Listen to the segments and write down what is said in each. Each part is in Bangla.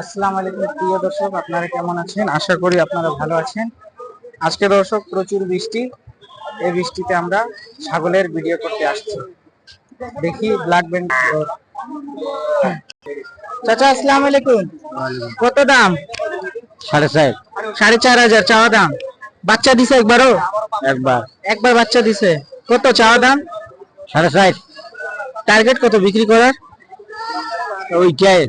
আসসালামু আলাইকুম প্রিয় দর্শক আপনারা কেমন আছেন? আশা করি আপনারা ভালো আছেন। আজকে দর্শক প্রচুর বৃষ্টি। এই বৃষ্টিতে আমরা ছাগলের ভিডিও করতে আসছি। দেখি ব্ল্যাক ব্যান্ড চাচা আসসালামু আলাইকুম। কত দাম? সাড়ে চার। সাড়ে চার হাজার চাওয়া দাম? বাচ্চা দিছে একবারও? একবার। একবার বাচ্চা দিছে। কত চাওয়া দাম? সাড়ে চার। টার্গেট কত বিক্রি করার? ওইটাই।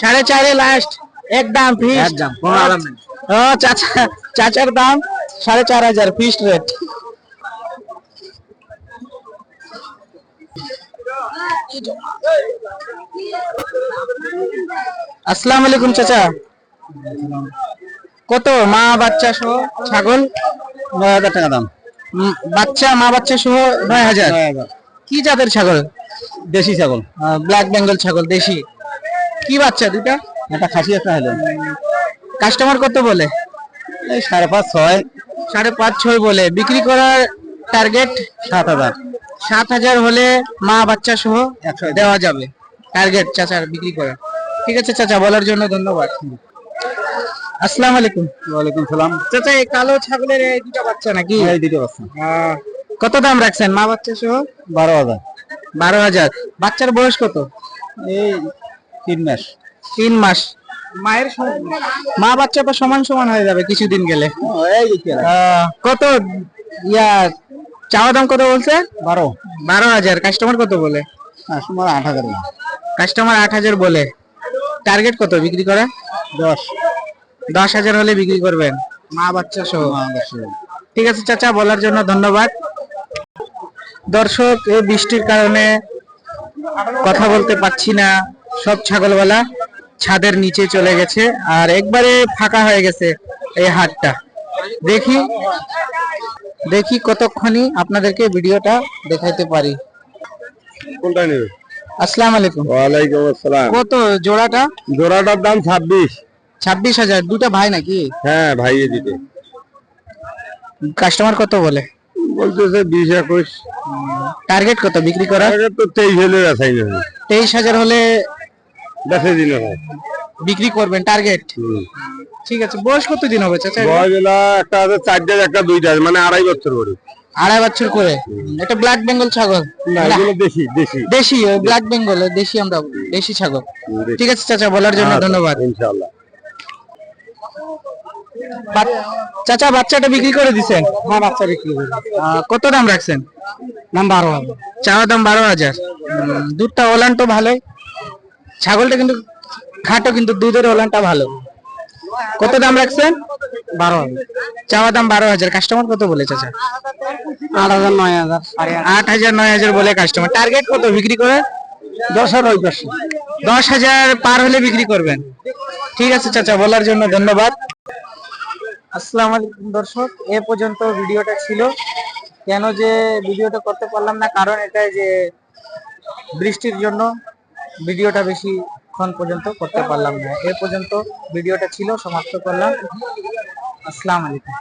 সাড়ে চারে লাস্ট এক দাম ফিক্স একদম, কোনো আরাম নেই। ও চাচা চাচার দাম সাড়ে চার হাজার ফিক্সড রেট আসসালামু আলাইকুম চাচা। কত? মা বাচ্চা সহ ছাগল নয় হাজার টাকা দাম। বাচ্চা মা বাচ্চা সহ নয় হাজার। কি জাতের ছাগল? দেশি ছাগল। ব্ল্যাক বেঙ্গল ছাগল দেশি। কি বাচ্চা দুটা একটা খাসি একটা হলো কাস্টমার কত বলে? সাড়ে পাঁচ ছয়। সাড়ে পাঁচ ছয় বলে। বিক্রি করার টার্গেট সাত হাজার। সাত হাজার হলে মা বাচ্চা সহ একশো দেওয়া যাবে। টার্গেট চাচার বিক্রি করা। ঠিক আছে চাচা বলার জন্য ধন্যবাদ। আসসালামু আলাইকুম। ওয়ালাইকুম সালাম। চাচা এই কালো ছাগলের এই দুটা বাচ্চা নাকি? এই দিতে পারছেন আহ, কত দাম রাখছেন? মা বাচ্চা সহ? বারো হাজার। বারো হাজার। বাচ্চার বয়স কত? এই তিন মাস। তিন মাস। মায়ের মা বাচ্চা তো সমান সমান হয়ে যাবে কিছুদিন গেলে। এই দেখি কত ইয়া চাওয়া দাম কত বলছে? বারো। বারো হাজার। কাস্টমার কত বলে? কাস্টমার আট হাজার কাস্টমার আট হাজার বলে। টার্গেট কত বিক্রি করা? দশ। দশ হাজার হলে বিক্রি করবেন। মা বাচ্চা সহ। ঠিক আছে চাচা বলার জন্য ধন্যবাদ। দর্শক এই বৃষ্টির কারণে কথা বলতে পারছি না। সব ছাগলওয়ালা ছাদের নিচে চলে গেছে আর একবারে ফাঁকা হয়ে গেছে এই হাটটা। দেখি দেখি কতক্ষণই আপনাদেরকে ভিডিওটা দেখাইতে পারি। কোনটা নেবে? আসসালামু আলাইকুম। ওয়ালাইকুম আসসালাম। কত জোড়াটা? জোড়াটার দাম ছাব্বিশ। ছাব্বিশ হাজার দুটা ভাই নাকি? হ্যাঁ ভাইয়ে দিতে কাস্টমার কত বলে? বলতেছে বিশ একুশ। টার্গেট কত বিক্রি আগে তো তেইশ হলে তেইশ হাজার হলে বেচে দিলে হয় বিক্রি করবেন টার্গেট ঠিক আছে বয়স কত দিন হবে চাচা বয়সেলা একটা আছে চারটে একটা দুইটা মানে আড়াই বছর করে। আড়াই বছর করে? এটা ব্ল্যাক বেঙ্গল ছাগল? না এগুলো দেশি দেশি। দেশি ব্ল্যাক বেঙ্গল দেশি আমরা দেশি ছাগল। ঠিক আছে চাচা বলার জন্য আচ্ছা, ধন্যবাদ। ইনশাআল্লাহ। চাচা বাচ্চাটা বিক্রি করে দিছেন? হ্যাঁ বাচ্চা বিক্রি করে কত দাম রাখছেন? দাম বারো হাজার। চাওয়া দাম বারো হাজার। দুধটা ওলান তো ভালোই। ছাগলটা কিন্তু খাটো কিন্তু দুধের ওলানটা ভালো। কত দাম রাখছেন? বারো হাজার। চাওয়া দাম বারো হাজার। কাস্টমার কত বলে চাচা? আট হাজার নয় হাজার আট। হাজার নয় হাজার বলে কাস্টমার। টার্গেট কত বিক্রি করে? দশ হাজার দশ হাজার পার হলে বিক্রি করবেন। ঠিক আছে চাচা, বলার জন্য ধন্যবাদ। আসসালামু আলাইকুম দর্শক, এ পর্যন্ত ভিডিওটা ছিল। কেন যে ভিডিওটা করতে পারলাম না, কারণ এটা যে বৃষ্টির জন্য ভিডিওটা বেশিক্ষণ পর্যন্ত করতে পারলাম না। এ পর্যন্ত ভিডিওটা ছিল, সমাপ্ত করলাম। আসসালামু আলাইকুম।